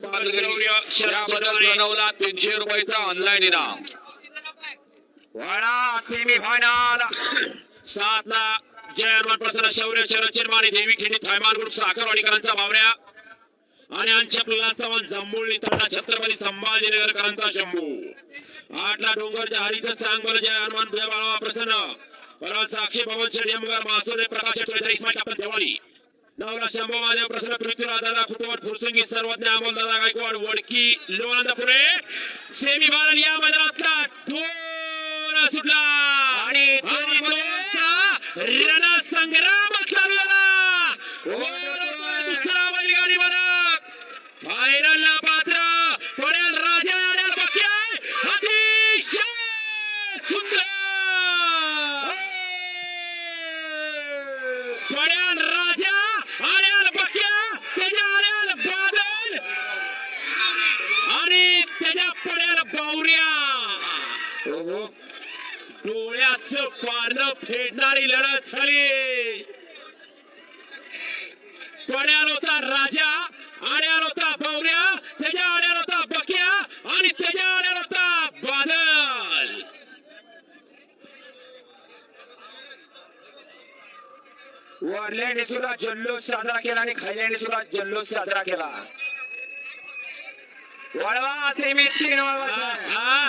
शौर्य शराबदल बनवला तीनशे रुपयाचा ऑनलाईन इनाम. वाडा सेमी फायनल सात ला जयमान प्रसन्न शौर्य शरद चिरमाणी देवी खेडी थैमान ग्रुप साखरवाडीकरांचा बावऱ्या आणि आमच्या प्रल्हाद मन जांभुळी तंडा छत्रपती संभाजीनगरकरांचा शंभू. आठला डोंगरच्या हरीचं चांगलं जय हनुमान जय बाळा प्रसन्न. परवा साक्षी पवन शेठ यमगर मासुरे प्रकाश चौधरी इस्माईल आपण दिवाळी. नवरा शंभू माझ्या प्रसन्न पृथ्वीराज दादा कुटुंबात फुरसुंगी सर्वज्ञ अमोल दादा गायकवाड वडकी लोणंदपुरे सेमी फायनल या मैदानातला दोन सुटला. आणि रणसंग्राम चालवला. ओरडतोय दुसरा बैलगाडी मालक. फायनलला पात्र पडेल राजा अडेल बक्या अतिशय सुंदर. पडेल राजा अडेल बक्या त्याच्या अडेल बादल आणि त्याच्या ओहो. डोळ्याचं पारणं फेडणारी लढत झाली. पड्याल होता राजा आड्याल होता बावऱ्या त्याच्या आड्याल होता बक्या आणि त्याच्या आड्याल होता बादल. वरल्याने सुद्धा जल्लोष साजरा केला आणि खाल्ल्याने सुद्धा जल्लोष साजरा केला. वळवा सेमी तीन वळवा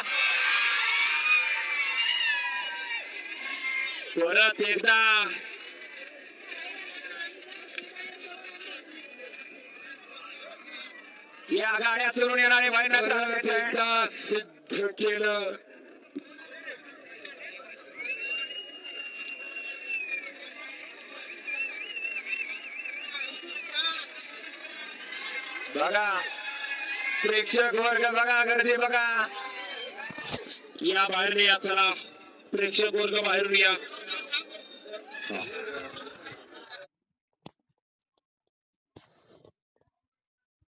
परत एकदा. या गाड्या सुरून येणारे परत महिन्यात एकदा सिद्ध केलं. बघा. प्रेक्षक वर्ग बघा गर्दी बघा. या बाहेर या चला. प्रेक्षक वर्ग बाहेरून या.